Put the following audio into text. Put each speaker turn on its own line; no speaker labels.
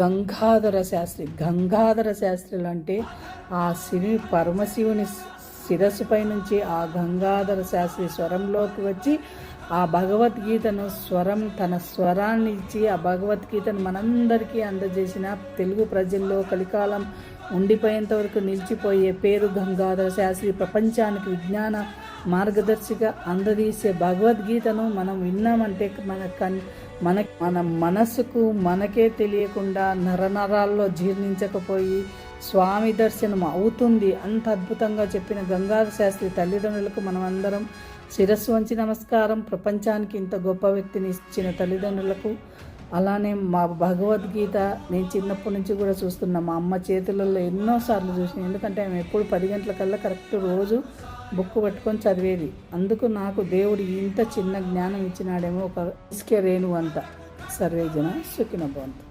గంగాధర శాస్త్రి. గంగాధర శాస్త్రులు అంటే ఆ శివుని పరమశివుని శిరస్సుపై నుంచి ఆ గంగాధర శాస్త్రి స్వరంలోకి వచ్చి ఆ భగవద్గీతను స్వరం తన స్వరాన్ని ఇచ్చి ఆ భగవద్గీతను మనందరికీ అందజేసిన తెలుగు ప్రజల్లో కలికాలం ఉండిపోయేంత వరకు నిలిచిపోయే పేరు గంగాధర శాస్త్రి. ప్రపంచానికి విజ్ఞాన మార్గదర్శిగా అందదీసే భగవద్గీతను మనం విన్నామంటే మన కన్ మన మన మనసుకు మనకే తెలియకుండా నరనరాల్లో జీర్ణించకపోయి స్వామి దర్శనం అవుతుంది. అంత అద్భుతంగా చెప్పిన గంగాధర శాస్త్రి తల్లిదండ్రులకు మనం అందరం శిరస్సు వంచి నమస్కారం. ప్రపంచానికి ఇంత గొప్ప వ్యక్తిని ఇచ్చిన తల్లిదండ్రులకు అలానే మా భగవద్గీత నేను చిన్నప్పటి నుంచి కూడా చూస్తున్నా మా అమ్మ చేతులలో ఎన్నోసార్లు చూసిన ఎందుకంటే ఆమె ఎప్పుడు పది గంటలకల్లా కరెక్ట్ రోజు బుక్ పట్టుకొని చదివేది. అందుకు నాకు దేవుడు ఇంత చిన్న జ్ఞానం ఇచ్చినాడేమో ఒక ఇసుకే రేణువంత సర్వేజన సుఖిన భవంతు.